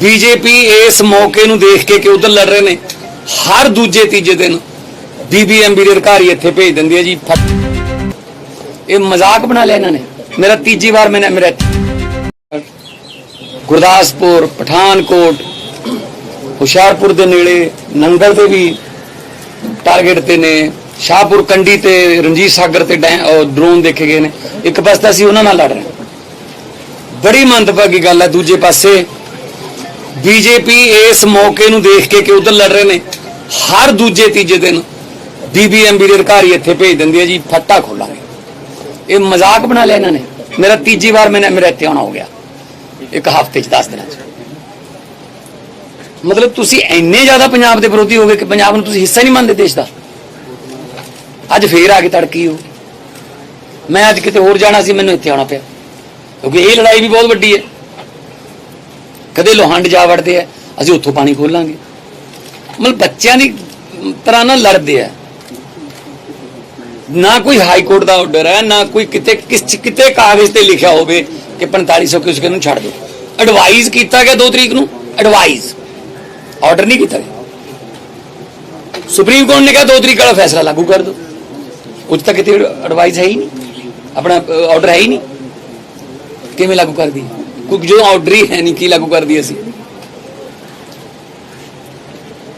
BJP ਇਸ ਮੌਕੇ ਨੂੰ ਦੇਖ ਕੇ ਕਿ ਉਧਰ ਲੜ ਰਹੇ ਨੇ। ਹਰ ਦੂਜੇ ਤੀਜੇ ਦਿਨ ਬੀਬੀਐਮਬੀ ਦੇ ਅਧਿਕਾਰੀ ਇੱਥੇ ਭੇਜ ਦਿੰਦੇ ਆ ਜੀ ਇਹ ਮਜ਼ਾਕ ਬਣਾ ਲਿਆ ਇਹਨਾਂ ਨੇ। ਮੇਰਾ ਤੀਜੀ ਵਾਰ ਮੈਨੇ ਮੇਰਾ ਗੁਰਦਾਸਪੁਰ, ਪਠਾਨਕੋਟ, ਹੁਸ਼ਿਆਰਪੁਰ ਦੇ ਨੇੜੇ, ਨੰਗਲ ਤੇ ਵੀ ਟਾਰਗੇਟ ਤੇ ਨੇ। ਸ਼ਾਹਪੁਰ, ਕੰਡੀ ਤੇ, ਰਣਜੀਤ ਸਾਗਰ ਤੇ ਡਰੋਨ ਦੇਖੇ ਗਏ ਨੇ। ਇੱਕ ਪਾਸੇ ਤਾਂ ਅਸੀਂ ਉਹਨਾਂ ਨਾਲ ਲੜ ਰਹੇ ਬੜੀ ਮੰਦਭਾਗੀ ਗੱਲ ਹੈ, ਦੂਜੇ ਪਾਸੇ ਬੀਜੇਪੀ ਇਸ ਮੌਕੇ ਨੂੰ ਦੇਖ ਕੇ ਕਿ ਉਧਰ ਲੜ ਰਹੇ ਨੇ। ਹਰ ਦੂਜੇ ਤੀਜੇ ਦਿਨ ਬੀਬੀਐਮਬੀ ਦੇ ਅਧਿਕਾਰੀ ਇੱਥੇ ਭੇਜ ਦਿੰਦੀ ਹੈ ਜੀ, ਫੱਟਾ ਖੋਲਾਂਗੇ। ਇਹ ਮਜ਼ਾਕ ਬਣਾ ਲਿਆ ਇਹਨਾਂ ਨੇ। ਮੇਰਾ ਤੀਜੀ ਵਾਰ ਮੈਨੇ ਮੇਰਾ ਇੱਥੇ ਆਉਣਾ ਹੋ ਗਿਆ। ਇੱਕ ਹਫ਼ਤੇ ਚ 10 ਦਿਨਾਂ ਚ। ਮਤਲਬ ਤੁਸੀਂ ਇੰਨੇ ਜ਼ਿਆਦਾ ਪੰਜਾਬ ਦੇ ਵਿਰੋਧੀ ਹੋ ਗਏ ਕਿ ਪੰਜਾਬ ਨੂੰ ਤੁਸੀਂ ਹਿੱਸਾ ਨਹੀਂ ਮੰਨਦੇ ਦੇਸ਼ ਦਾ। ਅੱਜ ਫੇਰ ਆ ਕੇ ਤੜਕੀ ਹੋ। ਮੈਂ ਅੱਜ ਕਿਤੇ ਹੋਰ ਜਾਣਾ ਸੀ, ਮੈਨੂੰ ਇੱਥੇ ਆਉਣਾ ਪਿਆ। ਕਿਉਂਕਿ ਇਹ ਲੜਾਈ ਵੀ ਬਹੁਤ ਵੱਡੀ ਹੈ। ਕਦੇ ਲੋਹੰਡ ਜਾ ਵੜਦੇ ਆ, ਅਸੀਂ ਉੱਥੋਂ ਪਾਣੀ ਖੋਲਾਂਗੇ ਮਤਲਬ ਬੱਚਿਆਂ ਦੀ ਤਰ੍ਹਾਂ ਨਾਲ ਲੜਦੇ ਆ। ਨਾ ਕੋਈ ਹਾਈ ਕੋਰਟ ਦਾ ਆਰਡਰ ਹੈ, ਨਾ ਕੋਈ ਕਿਤੇ, ਕਿਸ ਕਿਤੇ ਕਾਗਜ਼ ਤੇ ਲਿਖਿਆ ਹੋਵੇ ਕਿ 4500 ਕਿਸ ਨੂੰ ਛੱਡ ਦਿਓ ਐਡਵਾਈਜ਼ ਕੀਤਾ ਗਿਆ 2 ਤਰੀਕ ਨੂੰ ਐਡਵਾਈਜ਼ ਆਰਡਰ ਨਹੀਂ ਕੀਤਾ ਗਿਆ। ਸੁਪਰੀਮ ਕੋਰਟ ਨੇ ਕਿਹਾ 2 ਤਰੀਕ ਵਾਲਾ ਫੈਸਲਾ ਲਾਗੂ ਕਰ ਦਿਓ ਉੱਚ ਤਾਂ ਕਿਤੇ ਐਡਵਾਈਜ਼ ਹੈ ਹੀ ਨਹੀਂ। ਆਪਣਾ ਆਰਡਰ ਹੈ ਹੀ ਨਹੀਂ। ਕਿਵੇਂ ਲਾਗੂ ਕਰਦੀ ਕੋਈ ਜੋ ਆਰਡਰ ਹੀ ਹੈ ਨਹੀਂ ਕੀ ਲਾਗੂ ਕਰਦੀ ਅਸੀਂ?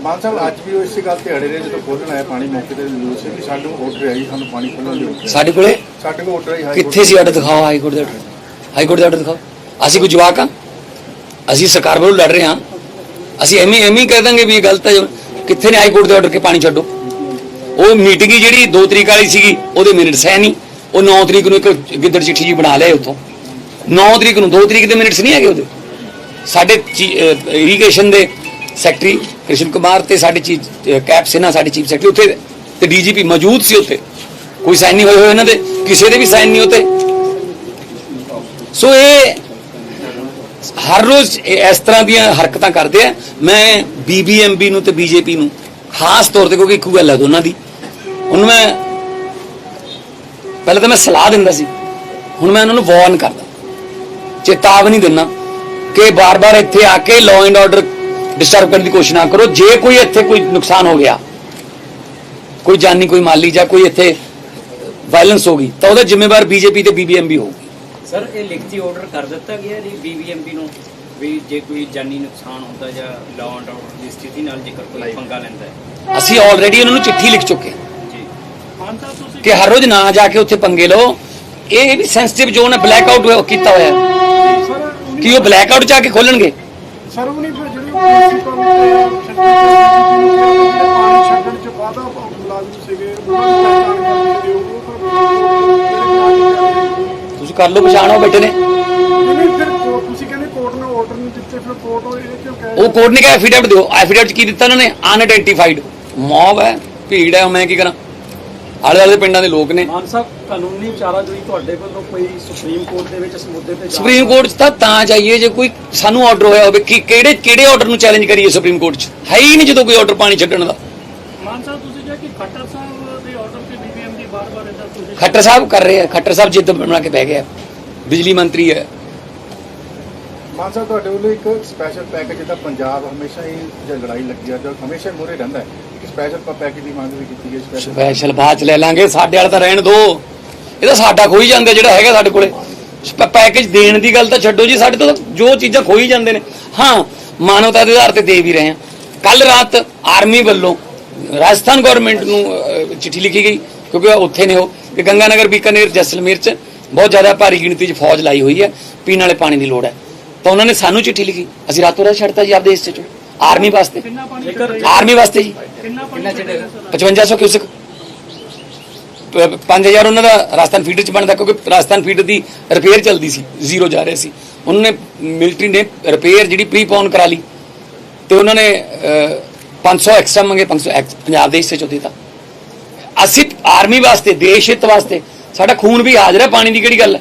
ਮਾਨ ਸਾਹਿਬ ਅੱਜ ਵੀ ਉਹ ਇਸੇ ਗੱਲ ਤੇ ਅੜੇ ਰਹੇ ਜਦੋਂ ਖੋਲਣ ਆਇਆ ਪਾਣੀ ਮੌਕੇ ਤੇ ਜ਼ਰੂਰ ਸੀ ਕਿ ਸਾਨੂੰ ਆਰਡਰ ਆਈ ਸਾਨੂੰ ਪਾਣੀ ਖੋਲਣ ਦੀ। ਸਾਡੇ ਕੋਲੇ? ਸਾਡੇ ਕੋਲ ਆਰਡਰ ਆਈ ਹਾਈ ਕਿੱਥੇ ਸੀ ਆਰਡਰ ਦਿਖਾਓ ਹਾਈ ਕੋਰਟ ਦਾ ਆਰਡਰ ਹਾਈ ਕੋਰਟ ਦਾ ਆਰਡਰ ਦਿਖਾਓ। ਅਸੀਂ ਕੋਈ ਜਵਾਕ ਆ? ਅਸੀਂ ਸਰਕਾਰ ਵੱਲੋਂ ਲੜ ਰਹੇ ਹਾਂ। ਅਸੀਂ ਐਵੇਂ ਕਹਿ ਦਾਂਗੇ ਵੀ ਇਹ ਗਲਤ ਹੈ। ਕਿੱਥੇ ਨੇ ਹਾਈ ਕੋਰਟ ਦੇ ਆਰਡਰ ਕੇ ਪਾਣੀ ਛੱਡੋ। ਉਹ ਮੀਟਿੰਗ ਜਿਹੜੀ 2 ਤਰੀਕ ਵਾਲੀ ਸੀਗੀ ਉਹਦੇ ਮਿੰਟਸ ਹੈ ਨਹੀਂ। ਉਹ 9 ਤਰੀਕ ਨੂੰ ਇੱਕ ਗਿੱਦੜ ਚਿੱਠੀ ਜੀ ਬਣਾ ਲਿਆ ਉੱਥੋਂ। 9 ਤਰੀਕ ਨੂੰ 2 ਤਰੀਕ ਦੇ ਮਿੰਟਸ ਨਹੀਂ ਹੈਗੇ ਉਹਦੇ। ਸਾਡੇ ਇਰੀਗੇਸ਼ਨ ਦੇ ਸੈਕਟਰੀ ਕ੍ਰਿਸ਼ਨ ਕੁਮਾਰ ਤੇ ਸਾਡੇ ਚੀਫ ਕੈਪ ਸਿਨਾ ਸਾਡੇ ਚੀਫ ਸੈਕਟਰੀ ਉੱਥੇ ਤੇ ਡੀਜੀਪੀ ਮੌਜੂਦ ਸੀ ਉੱਥੇ। ਕੋਈ ਸਾਈਨ ਨਹੀਂ ਹੋਏ ਹੋਏ ਇਹਨਾਂ ਦੇ, ਕਿਸੇ ਦੇ ਵੀ ਸਾਈਨ ਨਹੀਂ ਉੱਤੇ ਸੋ ਇਹ ਹਰ ਰੋਜ਼ ਇਸ ਤਰ੍ਹਾਂ ਦੀਆਂ ਹਰਕਤਾਂ ਕਰਦੇ ਆ। ਮੈਂ ਬੀਬੀਐਮਬੀ ਨੂੰ ਤੇ ਬੀਜੇਪੀ ਨੂੰ ਖਾਸ ਤੌਰ ਤੇ ਕਿਉਂਕਿ ਇੱਕੋ ਗੱਲ ਹੈ ਦੋਨਾਂ ਦੀ। ਹੁਣ ਮੈਂ ਪਹਿਲਾਂ ਤਾਂ ਮੈਂ ਸਲਾਹ ਦਿੰਦਾ ਸੀ। ਹੁਣ ਮੈਂ ਉਹਨਾਂ ਨੂੰ ਵਾਰਨ ਕਰਦਾ। ਚੇਤਾਵਨੀ ਦਿੰਦਾ ਕਿ ਬਾਰ-ਬਾਰ ਇੱਥੇ ਆ ਕੇ ਲਾਅ ਐਂਡ ਆਰਡਰ ਡਿਸਟਰਬ ਕਰਨ ਦੀ ਕੋਸ਼ਿਸ਼ ਨਾ ਕਰੋ। ਜੇ ਕੋਈ ਇੱਥੇ ਕੋਈ ਨੁਕਸਾਨ ਹੋ ਗਿਆ ਕੋਈ ਜਾਨੀ ਕੋਈ ਮਾਲੀ ਜਾਂ ਕੋਈ ਇੱਥੇ ਵਾਇਲੈਂਸ ਹੋ ਗਈ ਤਾਂ ਉਹਦਾ ਜ਼ਿੰਮੇਵਾਰ ਬੀਜੇਪੀ ਤੇ ਬੀਬੀਐਮਬੀ ਹੋਊਗੀ। ਸਰ ਇਹ ਲਿਖਤੀ ਆਰਡਰ ਕਰ ਦਿੱਤਾ ਗਿਆ ਜੀ ਬੀਬੀਐਮਪੀ ਨੂੰ ਵੀ ਜੇ ਕੋਈ ਜਾਨੀ ਨੁਕਸਾਨ ਹੁੰਦਾ ਜਾਂ ਲਾਅ ਐਂਡ ਆਰਡਰ ਦੀ ਸਥਿਤੀ ਨਾਲ ਜੇਕਰ ਕੋਈ ਪੰਗਾ ਲੈਂਦਾ ਹੈ। ਅਸੀਂ ਆਲਰੇਡੀ ਉਹਨਾਂ ਨੂੰ ਚਿੱਠੀ ਲਿਖ ਚੁੱਕੇ ਹਾਂ। ਜੀ। ਕਿ ਹਰ ਰੋਜ਼ ਨਾ ਜਾ ਕੇ ਉੱਥੇ ਪੰਗੇ ਲਓ। ਇਹ ਵੀ ਸੈਂਸਿਟਿਵ ਜ਼ੋਨ ਹੈ ਬਲੈਕ ਆਊਟ ਕੀਤਾ ਹੋਇਆ ਹੈ। ਕਿ ਉਹ ਬਲੈਕ ਆਊਟ ਜਾ ਕੇ ਖੋਲਣਗੇ? ਸਰ ਉਹ ਨਹੀਂ ਫਿਰ ਜਿਹੜੀ ਪ੍ਰਿੰਸੀਪਲ ਪਾਣੀ ਛੱਡਣ ਚ ਵਾਧਾ ਮੁਲਾਜ਼ਮ ਸੀਗੇ ਤੁਸੀਂ ਕਰ ਲਓ ਪਛਾਣ ਉਹ ਬੈਠੇ ਨੇ। ਨਹੀਂ ਫਿਰ ਕੋਰਟ- ਤੁਸੀਂ ਕਹਿੰਦੇ ਕੋਰਟ ਨੇ ਆਰਡਰ ਨਹੀਂ ਦਿੱਤੇ ਫਿਰ ਕੋਰਟ ਉਹ ਇਹ ਕਿਉਂ ਕਹਿ ਉਹ ਕੋਰਟ ਨੇ ਕਿਹਾ ਐਫੀਡੈਵਿਟ ਦਿਓ। ਐਫੀਡੈਵਿਟ 'ਚ ਕੀ ਦਿੱਤਾ ਉਹਨਾਂ ਨੇ? ਅਨਆਇਡੈਂਟੀਫਾਈਡ ਮੌਬ ਹੈ ਭੀੜ ਹੈ ਮੈਂ ਕੀ ਕਰਾਂ? ਆਲੇ ਵਾਲੇ ਪਿੰਡਾਂ ਦੇ ਲੋਕ ਨੇ। ਮਾਨ ਸਾਹਿਬ ਕਾਨੂੰਨੀ ਚਾਰਾਜੋਈ ਤੁਹਾਡੇ ਵੱਲੋਂ ਕੋਈ ਸੁਪਰੀਮ ਕੋਰਟ ਦੇ ਵਿੱਚ ਇਸ ਮੁੱਦੇ ਤੇ ਸੁਪਰੀਮ ਕੋਰਟ 'ਚ ਤਾਂ ਤਾਂ ਚਾਹੀਏ ਜੇ ਕੋਈ ਸਾਨੂੰ ਆਰਡਰ ਹੋਇਆ ਹੋਵੇ ਕਿ ਕਿਹੜੇ ਕਿਹੜੇ ਆਰਡਰ ਨੂੰ ਚੈਲੰਜ ਕਰੀਏ ਸੁਪਰੀਮ ਕੋਰਟ 'ਚ? ਹੈ ਹੀ ਨਹੀਂ ਜਦੋਂ ਕੋਈ ਆਰਡਰ ਪਾਣੀ ਛੱਡਣ ਦਾ। ਮਾਨ ਸਾਹਿਬ ਤੁਸੀਂ ਜੇ ਕਿ ਖੱਟਰ ਸਾਹਿਬ ਦੇ ਆਰਡਰ ਤੇ ਬੀਬੀਐਮ ਦੀ ਬਾਰ-ਬਾਰ ਤੁਸੀਂ ਖੱਟਰ ਸਾਹਿਬ ਕਰ ਰਹੇ ਆ ਖੱਟਰ ਸਾਹਿਬ ਜਿੱਦ ਬਣਾ ਕੇ ਬਹਿ ਗਿਆ। ਬਿਜਲੀ ਮੰਤਰੀ ਹੈ। ਮਾਨ ਸਾਹਿਬ ਤੁਹਾਡੇ ਵੱਲੋਂ ਇੱਕ ਸਪੈਸ਼ਲ ਪੈਕੇਜ ਜਿਹਦਾ ਪੰਜਾਬ ਹਮੇਸ਼ਾ ਹੀ ਜੇ ਲੜਾਈ ਲੱਗੀ ਆ, ਜਾਂ ਹਮੇਸ਼ਾ ਮੂਹਰੇ ਰਹਿੰਦਾ ਹੈ। ਇੱਕ ਸਪੈਸ਼ਲ ਪੈਕੇਜ ਦੀ ਮੰਗ ਵੀ ਕੀਤੀ ਗਈ ਸਪੈਸ਼ਲ ਬਾਅਦ ਚ ਲੈ ਲਾਂਗੇ, ਸਾਡੇ ਵਾਲਾ ਤਾਂ ਰਹਿਣ ਦੋ। ਇਹ ਤਾਂ ਸਾਡਾ ਖੋਈ ਜਾਂਦੇ ਜਿਹੜਾ ਹੈਗਾ ਸਾਡੇ ਕੋਲੇ। ਪੈਕੇਜ ਦੇਣ ਦੀ ਗੱਲ ਤਾਂ ਛੱਡੋ ਜੀ, ਸਾਡੇ ਤੋਂ ਜੋ ਚੀਜ਼ਾਂ ਖੋਈ ਜਾਂਦੇ ਨੇ। ਹਾਂ, ਮਾਨਵਤਾ ਦੇ ਆਧਾਰ ਤੇ ਦੇ ਵੀ ਰਹੇ ਹਾਂ। ਕੱਲ ਰਾਤ ਆਰਮੀ ਵੱਲੋਂ ਰਾਜਸਥਾਨ ਗਵਰਨਮੈਂਟ ਨੂੰ ਚਿੱਠੀ ਲਿਖੀ ਗਈ, ਕਿਉਂਕਿ ਉੱਥੇ ਨੇ ਉਹ, ਕਿ ਗੰਗਾਨਗਰ ਬੀਕਾਨੇਰ, ਜੈਸਲਮੇਰ ਚ ਬਹੁਤ ਜ਼ਿਆਦਾ ਭਾਰੀ ਗਿਣਤੀ 'ਚ ਫੌਜ ਲਾਈ ਹੋਈ ਹੈ, ਪੀਣ ਵਾਲੇ ਪਾਣੀ ਦੀ ਲੋੜ ਹੈ। ਤਾਂ ਉਹਨਾਂ ਨੇ ਸਾਨੂੰ ਚਿੱਠੀ ਲਿਖੀ। ਅਸੀਂ ਰਾਤੋਂ ਰਾਤ ਛੱਡਤਾ ਜੀ ਆਪਦੇ ਹਿੱਸੇ ਚੋਂ। ਆਰਮੀ ਵਾਸਤੇ। ਆਰਮੀ ਵਾਸਤੇ ਜੀ। ਕਿੰਨਾ ਪਾਣੀ 5500 ਕਿਊਸਕ। 5000 ਉਹਨਾਂ ਦਾ ਰਾਜਸਥਾਨ ਫੀਡਰ ਚ ਬਣਦਾ ਕਿਉਂਕਿ ਰਾਜਸਥਾਨ ਫੀਡਰ ਦੀ ਰਿਪੇਅਰ ਚੱਲਦੀ ਸੀ ਜ਼ੀਰੋ ਜਾ ਰਹੇ ਸੀ। ਉਹਨਾਂ ਨੇ ਮਿਲਟਰੀ ਨੇ ਰਿਪੇਅਰ ਜਿਹੜੀ ਪ੍ਰੀਪੋਨ ਕਰਾ ਲਈ ਤੇ ਉਹਨਾਂ ਨੇ ਅਹ, 500 ਐਕਸਟਰਾ ਮੰਗੇ 500 ਐਕਸ- ਪੰਜਾਬ ਦੇ ਹਿੱਸੇ ਚੋਂ ਦਿੱਤਾ। ਅਸੀਂ ਆਰਮੀ ਵਾਸਤੇ ਦੇਸ਼ ਹਿੱਤ ਵਾਸਤੇ ਸਾਡਾ ਖੂਨ ਵੀ ਹਾਜ਼ਰ ਹੈ ਪਾਣੀ ਦੀ ਕਿਹੜੀ ਗੱਲ ਹੈ?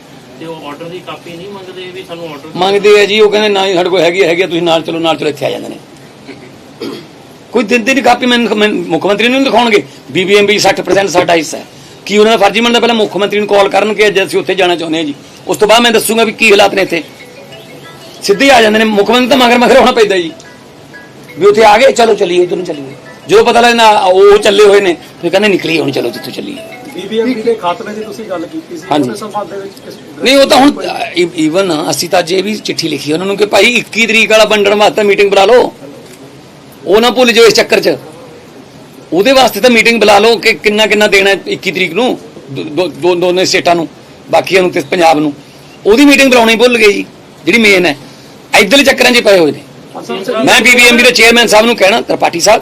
ਤੇ ਉਹ ਆਰਡਰ ਦੀ ਕਾਪੀ ਨਹੀਂ ਮੰਗਦੇ ਵੀ ਸਾਨੂੰ ਆਰਡਰ ਮੰਗਦੇ ਆ ਜੀ ਉਹ ਕਹਿੰਦੇ ਨਾ ਜੀ ਸਾਡੇ ਕੋਲ ਹੈਗੀ ਹੈਗੀ ਆ, ਤੁਸੀਂ ਨਾਲ ਚਲੋ ਨਾਲ ਚਲੋ ਇੱਥੇ ਆ ਜਾਂਦੇ ਨੇ। ਕੋਈ ਦਿੰਦੇ ਨਹੀਂ ਕਾਪੀ ਮੈਨੂੰ ਮੈਨੂੰ ਮੁੱਖ ਮੰਤਰੀ ਨੂੰ ਨੀ ਦਿਖਾਉਣਗੇ? ਬੀਬੀਐਮਬੀ 60% ਸਾਡਾ ਹਿੱਸਾ ਹੈ। ਕੀ ਉਹਨਾਂ ਦਾ ਫਰਜ਼ੀ ਬਣਦਾ ਪਹਿਲਾਂ ਮੁੱਖ ਮੰਤਰੀ ਨੂੰ ਕਾਲ ਕਰਨਗੇ ਅੱਜ ਅਸੀਂ ਉੱਥੇ ਜਾਣਾ ਚਾਹੁੰਦੇ ਹਾਂ ਜੀ। ਉਸ ਤੋਂ ਬਾਅਦ ਮੈਂ ਦੱਸੂਗਾ ਵੀ ਕੀ ਹਾਲਾਤ ਨੇ ਇੱਥੇ। ਸਿੱਧੇ ਹੀ ਆ ਜਾਂਦੇ ਨੇ। ਮੁੱਖ ਮੰਤਰੀ ਤਾਂ ਮਗਰ ਮਗਰ ਹੋਣਾ ਪੈਂਦਾ ਜੀ। ਵੀ ਉੱਥੇ ਆ ਗਏ ਚਲੋ ਚੱਲੀਏ ਉਧਰ ਨੂੰ ਚੱਲੀਏ। ਜਦੋਂ ਪਤਾ ਲੱਗਦਾ ਉਹ ਚੱਲੇ ਹੋਏ ਨੇ ਫਿਰ ਕਹਿੰਦੇ ਨਿਕਲੀਏ ਹੁਣ ਚਲੋ ਜਿੱਥੋਂ ਚੱਲੀਏ। ਬੀਬੀਐਮਪੀ ਦੇ ਖਾਤਮੇ ਦੀ ਤੁਸੀਂ ਗੱਲ ਕੀਤੀ ਸੀ ਹਾਂਜੀ। ਉਹਦੇ ਸੰਬੰਧ ਦੇ ਵਿੱਚ ਕਿਸ ਨਹੀਂ ਉਹ ਤਾਂ ਹੁਣ ਈਵਨ ਅਸੀਂ ਤਾਂ ਜੇ ਵੀ ਚਿੱਠੀ ਲਿਖੀ ਉਹਨਾਂ ਨੂੰ ਕਿ ਭਾਈ 21 ਤਰੀਕ ਵਾਲਾ ਵੰਡਣ ਵਾਸਤੇ ਮੀਟਿੰਗ ਬੁਲਾ ਲਓ। ਉਹ ਨਾ ਭੁੱਲ ਜਾਓ ਇਸ ਚੱਕਰ 'ਚ। ਉਹਦੇ ਵਾਸਤੇ ਤਾਂ ਮੀਟਿੰਗ ਬੁਲਾ ਲਓ ਕਿ ਕਿੰਨਾ ਕਿੰਨਾ ਦੇਣਾ ਹੈ 21 ਤਰੀਕ ਨੂੰ ਦੋ- ਦੋ- ਦੋ ਦੋਨੇ ਸਟੇਟਾਂ ਨੂੰ ਬਾਕੀਆਂ ਨੂੰ ਤੇ ਪੰਜਾਬ ਨੂੰ। ਉਹਦੀ ਮੀਟਿੰਗ ਬੁਲਾਉਣੀ ਭੁੱਲ ਗਏ ਜੀ ਜਿਹੜੀ ਮੇਨ ਹੈ। ਇੱਧਰਲੇ ਚੱਕਰਾਂ 'ਚ ਹੀ ਪਏ ਹੋਏ ਨੇ। ਮੈਂ ਬੀਬੀਐਮਬੀ ਦੇ ਚੇਅਰਮੈਨ ਸਾਹਿਬ ਨੂੰ ਕਹਿਣਾ ਤ੍ਰਿਪਾਠੀ ਸਾਹਿਬ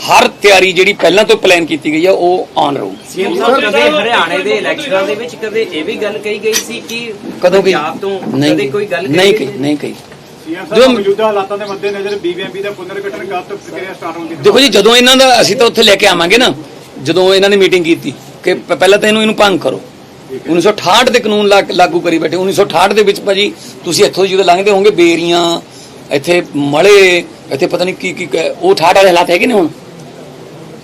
ਹਰ ਤਿਆਰੀ ਜਿਹੜੀ ਪਹਿਲਾਂ ਤੋਂ ਪਲਾਨ ਕੀਤੀ ਗਈ ਆ ਉਹ ਆਨ ਰਹੂਗੀ ਸੀਐਮ ਸਾਹਿਬ ਕਦੇ ਹਰਿਆਣੇ ਦੇ ਇਲੈਕਸ਼ਨਾਂ ਦੇ ਵਿੱਚ ਕਦੇ ਇਹ ਵੀ ਗੱਲ ਕਹੀ ਗਈ ਸੀ ਕਿ ਕਦੋਂ ਗਈ ਪੰਜਾਬ ਤੋਂ ਨਹੀਂ ਕਦੇ ਕੋਈ ਗੱਲ ਨਹੀਂ ਕਹੀ ਕਹੀ ਨਹੀਂ ਕਹੀ। ਸੀਐਮ ਜੋ- ਸਾਹਿਬ ਮੌਜੂਦਾ ਹਾਲਾਤਾਂ ਦੇ ਮੱਦੇਨਜ਼ਰ ਬੀਬੀਐਮਬੀ ਦਾ ਪੁਨਰਗਠਨ ਕਦ ਤੋਂ ਪ੍ਰਕਿਰਿਆ ਸਟਾਰਟ ਹੋਣ ਦੀ ਦੇਖੋ ਜੀ ਜਦੋਂ ਇਹਨਾਂ ਦਾ ਅਸੀਂ ਤਾਂ ਉੱਥੇ ਲੈ ਕੇ ਆਵਾਂਗੇ ਨਾ ਜਦੋਂ ਇਹਨਾਂ ਨੇ ਮੀਟਿੰਗ ਕੀਤੀ ਕਿ ਪਹਿਲਾਂ ਤਾਂ ਇਹਨੂੰ ਇਹਨੂੰ ਭੰਗ ਕਰੋ। 1968 ਦੇ ਕਾਨੂੰਨ ਲਾ- ਲਾਗੂ ਕਰੀ ਬੈਠੇ 1968 ਦੇ ਵਿੱਚ ਭਾਜੀ ਤੁਸੀਂ ਇੱਥੋਂ ਜਦੋਂ ਲੰਘਦੇ ਹੋਵੋਗੇ ਬੇਰੀਆਂ ਇੱਥੇ ਮਲੇ ਇੱਥੇ ਪਤਾ ਨਹੀਂ ਕੀ ਕੀ ਉਹ 68 ਵਾਲੇ ਹਾਲਾਤ ਹੈਗੇ ਨੇ ਹੁਣ?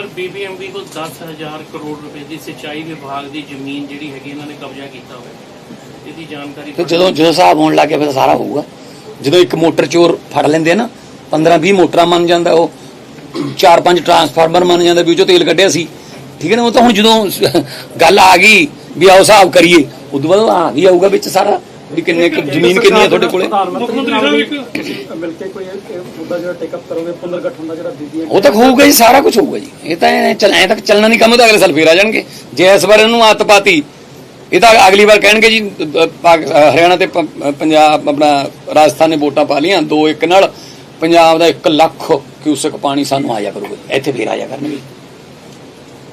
ਸਰ ਬੀਬੀਐਮਬੀ ਕੋਲ 10000 ਕਰੋੜ ਰੁਪਏ ਦੀ ਸਿੰਚਾਈ ਵਿਭਾਗ ਦੀ ਜ਼ਮੀਨ ਜਿਹੜੀ ਹੈਗੀ ਇਹਨਾਂ ਨੇ ਕਬਜ਼ਾ ਕੀਤਾ ਹੋਇਆ। ਇਹਦੀ ਜਾਣਕਾਰੀ ਤੇ ਜਦੋਂ ਜਦੋਂ ਹਿਸਾਬ ਹੋਣ ਲੱਗ ਗਿਆ ਫਿਰ ਸਾਰਾ ਹੋਊਗਾ। ਜਦੋਂ ਇੱਕ ਮੋਟਰ ਚੋਰ ਫੜ ਲੈਂਦੇ ਨਾ 15 20 ਮੋਟਰਾਂ ਮੰਨ ਜਾਂਦਾ ਉਹ, ਚਾਰ ਪੰਜ ਟਰਾਂਸਫਾਰਮਰ ਮੰਨ ਜਾਂਦਾ ਵੀ ਉਹ ਚੋਂ ਤੇਲ ਕੱਢਿਆ ਸੀ। ਠੀਕ ਹੈ ਨਾ, ਉਹ ਤਾਂ ਹੁਣ ਜਦੋਂ ਗੱਲ ਆ ਗਈ ਵੀ ਆਓ ਹਿਸਾਬ ਕਰੀਏ, ਉਦੋਂ ਬਾਅਦ ਆ ਵੀ ਆਊਗਾ ਵਿੱਚ ਸਾਰਾ। ਵੀ ਕਿੰਨੇ ਜ਼ਮੀਨ ਕਿੰਨੀ ਹੈ ਤੁਹਾਡੇ ਕੋਲੇ? ਪ੍ਰਧਾਨ ਮੰਤਰੀ ਨਾਲ ਵੀ ਮਿਲ ਕੇ ਕੋਈ ਮੁੱਦਾ ਜਿਹੜਾ ਟੇਕ ਅਪ ਕਰੋਗੇ ਪੁਨਰਗਠਨ ਦਾ ਜਿਹੜਾ ਬੀਬੀਐਮ ਉਹ ਤਾਂ ਹੋਊਗਾ ਜੀ, ਸਾਰਾ ਕੁਝ ਹੋਊਗਾ ਜੀ। ਇਹ ਤਾਂ ਐਂ ਤੱਕ ਚੱਲਣਾ ਨਹੀਂ ਕੰਮ ਤਾਂ ਅਗਲੇ ਸਾਲ ਫੇਰ ਆ ਜਾਣਗੇ। ਜੇ ਇਸ ਵਾਰ ਇਹਨੂੰ ਆਤ ਪਾਤੀ ਇਹ ਤਾਂ ਅਗਲੀ ਵਾਰ ਕਹਿਣਗੇ ਜੀ ਹਰਿਆਣਾ ਤੇ ਪੰਜਾਬ ਆਪਣਾ ਰਾਜਸਥਾਨ ਨੇ ਵੋਟਾਂ ਪਾ ਲੀਆਂ ਦੋ ਇੱਕ ਨਾਲ। ਪੰਜਾਬ ਦਾ 1 ਲੱਖ ਕਿਊਸਕ ਪਾਣੀ ਸਾਨੂੰ ਆਇਆ ਕਰੂਗਾ ਇੱਥੇ ਫੇਰ ਆਇਆ ਕਰਨਗੇ।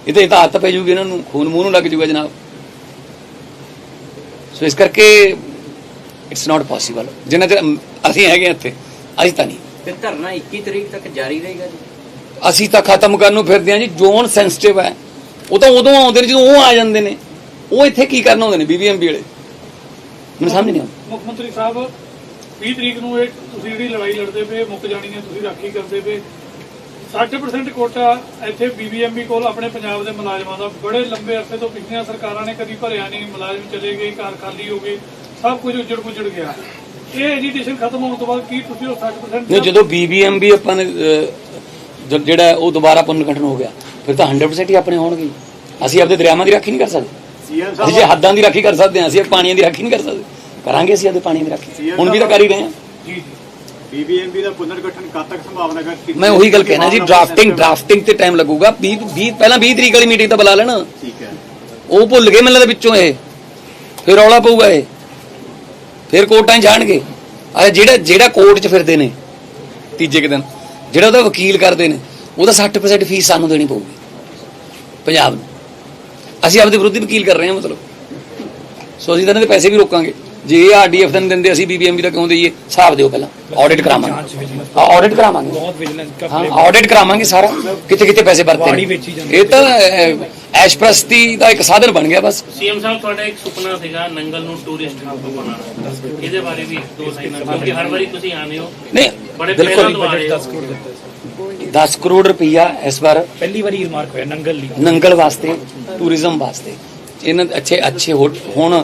ਇਹ ਤਾਂ ਇਹ ਤਾਂ ਆਦਤ ਪੈ ਜੂਗੀ ਇਹਨਾਂ ਨੂੰ, ਖੂਨ ਮੂੰਹ ਨੂੰ ਲੱਗ ਜੂਗਾ ਜਨਾਬ। ਸੋ ਇਸ ਕਰਕੇ ਇਟਸ ਨਾਟ ਪੋਸੀਬਲ ਜਿੰਨਾ ਚਿਰ ਅਸੀਂ ਹੈਗੇ ਇੱਥੇ ਅਸੀਂ ਤਾਂ ਨਹੀਂ। ਤੇ ਧਰਨਾ 21 ਤਰੀਕ ਤੱਕ ਜਾਰੀ ਰਹੇਗਾ ਜੀ? ਅਸੀਂ ਤਾਂ ਖਤਮ ਕਰਨ ਨੂੰ ਫਿਰਦੇ ਹਾਂ ਜੀ ਜ਼ੋਨ ਸੈਂਸਿਟਿਵ ਹੈ ਉਹ ਤਾਂ ਉਦੋਂ ਆਉਂਦੇ ਨੇ ਜਦੋਂ ਉਹ ਆ ਜਾਂਦੇ ਨੇ। ਉਹ ਇੱਥੇ ਕੀ ਕਰਨ ਆਉਂਦੇ ਨੇ ਬੀਬੀਐਮਬੀ ਵਾਲੇ? ਮੈਨੂੰ ਸਮਝ ਨਹੀਂ ਆਉਂਦੀ। ਮੁੱਖ ਮੰਤਰੀ ਸਾਹਿਬ 20 ਤਰੀਕ ਨੂੰ ਇਹ ਤੁਸੀਂ ਜਿਹੜੀ ਲੜਾਈ ਲੜਦੇ ਪਏ ਮੁੱਕ ਜਾਣੀ ਹੈ ਤੁਸੀਂ ਰਾਖੀ ਕਰਦੇ ਪਏ। 60% ਕੋਟਾ ਇੱਥੇ ਬੀਬੀਐਮਬੀ ਕੋਲ ਆਪਣੇ ਪੰਜਾਬ ਦੇ ਮੁਲਾਜ਼ਮਾਂ ਦਾ। ਬੜੇ ਲੰਬੇ ਅਰਸੇ ਤੋਂ ਪਿਛਲੀਆਂ ਸਰਕਾਰਾਂ ਨੇ ਕਦੀ ਭਰਿਆ ਨਹੀਂ ਮੁਲਾਜ਼ਮ ਚਲੇ ਗਏ ਘਰ ਖਾਲੀ ਹੋ ਗਏ। ਸਭ ਕੁਝ ਉੱਜੜ ਪੁੱਜੜ ਗਿਆ। ਇਹ ਐਜੀਟੇਸ਼ਨ ਖਤਮ ਹੋਣ ਤੋਂ ਬਾਅਦ ਕੀ ਤੁਸੀਂ ਉਹ 60% ਨਹੀਂ ਜਦੋਂ ਬੀਬੀਐਮਬੀ ਆਪਾਂ ਨੇ ਅਹ, ਜ- ਜਿਹੜਾ ਉਹ ਦੁਬਾਰਾ ਪੁਨਰਗਠਨ ਹੋ ਗਿਆ ਫਿਰ ਤਾਂ 100% ਹੀ ਆਪਣੇ ਹੋਣਗੇ। ਅਸੀਂ ਆਪਦੇ ਦਰਿਆਵਾਂ ਦੀ ਰਾਖੀ ਨਹੀਂ ਕਰ ਸਕਦੇ। ਅਸੀਂ ਜੇ ਹੱਦਾਂ ਦੀ ਰਾਖੀ ਕਰ ਸਕਦੇ ਹਾਂ ਅਸੀਂ ਪਾਣੀਆਂ ਦੀ ਰਾਖੀ ਨਹੀਂ ਕਰ ਸਕਦੇ। ਕਰਾਂਗੇ ਅਸੀਂ ਆਪਦੇ ਪਾਣੀ ਦੀ ਰਾਖੀ। ਹੁਣ ਵੀ ਤਾਂ ਕਰ ਹੀ ਰਹੇ ਹਾਂ। ਜੀ ਜੀ। ਬੀਬੀਐਮਬੀ ਦਾ ਪੁਨਰਗਠਨ ਕਦ ਤੱਕ ਸੰਭਾਵਨਾ ਹੈ ਮੈਂ ਉਹੀ ਗੱਲ ਕਹਿਣਾ ਜੀ ਡਰਾਫਟਿੰਗ ਡਰਾਫਟਿੰਗ ਤੇ ਟਾਈਮ ਲੱਗੂਗਾ। 20 20 ਪਹਿਲਾਂ 20 ਤਰੀਕ ਵਾਲੀ ਮੀਟਿੰਗ ਤਾਂ ਬੁਲਾ ਲੈਣਾ। ਠੀਕ ਹੈ। ਉਹ ਭੁੱਲ ਗਏ ਮੈਨੂੰ ਲੱਗਦਾ ਵਿੱਚੋਂ ਇਹ। ਫਿਰ ਰੌਲਾ ਪਊਗਾ ਇਹ। ਫਿਰ ਕੋਰਟਾਂ 'ਚ ਜਾਣਗੇ। ਆ ਜਿਹੜਾ ਜਿਹੜਾ ਕੋਰਟ 'ਚ ਫਿਰਦੇ ਨੇ, ਤੀਜੇ ਕੁ ਦਿਨ, ਜਿਹੜਾ ਉਹਦਾ ਵਕੀਲ ਕਰਦੇ ਨੇ, ਉਹਦਾ 60% ਫੀਸ ਸਾਨੂੰ ਦੇਣੀ ਪਊਗੀ, ਪੰਜਾਬ ਨੂੰ। ਅਸੀਂ ਆਪਦੇ ਵਿਰੋਧੀ ਵਕੀਲ ਕਰ ਰਹੇ ਹਾਂ ਮਤਲਬ। ਸੋ ਅਸੀਂ ਤਾਂ ਇਹਨਾਂ ਦੇ ਪੈਸੇ ਵੀ ਰੋਕਾਂਗੇ। ਜੇ ਇਹ ਆਰਡੀਐਫ ਦਾ ਦਿੰਦੇ ਅਸੀਂ ਬੀਬੀਐਮਬੀ ਦਾ ਕਿਉਂ ਦੇਈਏ? ਹਿਸਾਬ ਦਿਓ ਪਹਿਲਾਂ ਆਡਿਟ ਕਰਾਵਾਂਗੇ। ਆਡਿਟ ਕਰਾਵਾਂਗੇ। ਬਹੁਤ ਵਿਜੀਲੈਂਸ ਹਾਂ ਆਡਿਟ ਕਰਾਵਾਂਗੇ ਸਾਰਾ। ਕਿੱਥੇ ਕਿੱਥੇ ਪੈਸੇ ਵਰਤੇ ਇਹ ਤਾਂ ਐਸ਼ਪ੍ਰਸਤੀ ਦਾ ਇੱਕ ਸਾਧਨ ਬਣ ਗਿਆ ਬਸ। ਸੀਐਮ ਸਾਹਿਬ ਤੁਹਾਡਾ ਇੱਕ ਸੁਪਨਾ ਸੀਗਾ ਨੰਗਲ ਨੂੰ ਟੂਰਿਸਟ ਹੱਬ ਬਣਾਉਣਾ। ਇਹਦੇ ਬਾਰੇ ਵੀ ਦੋ ਲਾਈਨਾਂ ਕਿਉਂਕਿ ਹਰ ਵਾਰੀ ਤੁਸੀਂ ਆਨੇ ਹੋ। ਨਹੀਂ ਬੜੇ ਪਹਿਲਾਂ ਬਿਲਕੁਲ ਤੋਂ ਆ ਰਹੇ ਹੋ। 10 ਕਰੋੜ ਰੁਪਈਆ ਇਸ ਵਾਰ ਪਹਿਲੀ ਵਾਰੀ ਰਿਮਾਰਕ ਹੋਇਆ ਨੰਗਲ ਲਈ। ਨੰਗਲ ਵਾਸਤੇ ਟੂਰਿਜ਼ਮ ਵਾਸਤੇ। ਇਹਨਾਂ ਦੇ ਅੱਛੇ ਅੱਛੇ ਹੁਣ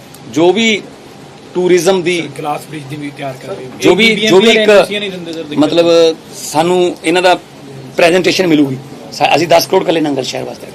ਜੋ ਵੀ ਟੂਰਿਜ਼ਮ ਦੀ ਗਲਾਸ ਬ੍ਰਿਜ ਦੀ ਵੀ ਤਿਆਰ ਕਰ ਰਹੇ ਹੋ। ਜੋ ਵੀ ਜੋ ਵੀ ਇੱਕ ਮਤਲਬ ਸਾਨੂੰ ਇਹਨਾਂ ਦਾ ਪ੍ਰੈਜੈਂਟੇਸ਼ਨ ਮਿਲੂਗੀ। ਅਸੀਂ 10 ਕਰੋੜ ਕੱਲੇ ਨੰਗਲ ਸ਼ਹਿਰ ਵਾਸਤੇ